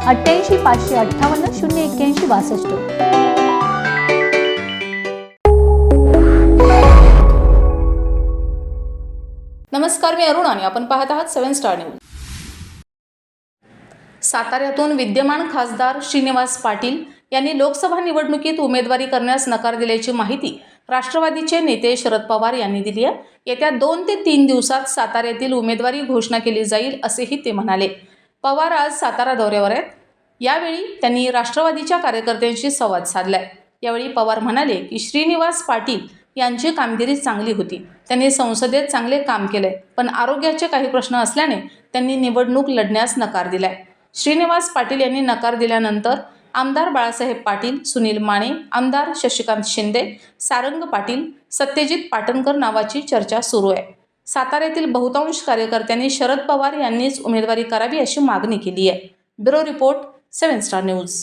अठ्ठ्याऐंशी पाचशे अठ्ठावन्न शून्य एक्क्याऐंशी बासष्ट. नमस्कार मी अरुण आणि आपण पाहत आहात सेवन स्टार न्यूज. साताऱ्यातून विद्यमान खासदार श्रीनिवास पाटील यांनी लोकसभा निवडणुकीत उमेदवारी करण्यास नकार दिल्याची माहिती राष्ट्रवादीचे नेते शरद पवार यांनी दिली आहे. येत्या दोन ते तीन दिवसात साताऱ्यातील उमेदवारी घोषणा केली जाईल असेही ते म्हणाले. पवार आज सातारा दौऱ्यावर आहेत. यावेळी त्यांनी राष्ट्रवादीच्या कार्यकर्त्यांशी संवाद साधलाय. यावेळी पवार म्हणाले की श्रीनिवास पाटील यांची कामगिरी चांगली होती. त्यांनी संसदेत चांगले काम केले पण आरोग्याचे काही प्रश्न असल्याने त्यांनी निवडणूक लढण्यास नकार दिलाय. श्रीनिवास पाटील यांनी नकार दिल्यानंतर आमदार बाळासाहेब पाटील सुनील माने आमदार शशिकांत शिंदे सारंग पाटील सत्यजित पाटणकर नावाची चर्चा सुरू आहे. साताऱ्यातील बहुतांश कार्यकर्त्यांनी शरद पवार यांनीच उमेदवारी करावी अशी मागणी केली आहे. Bureau report seven star news.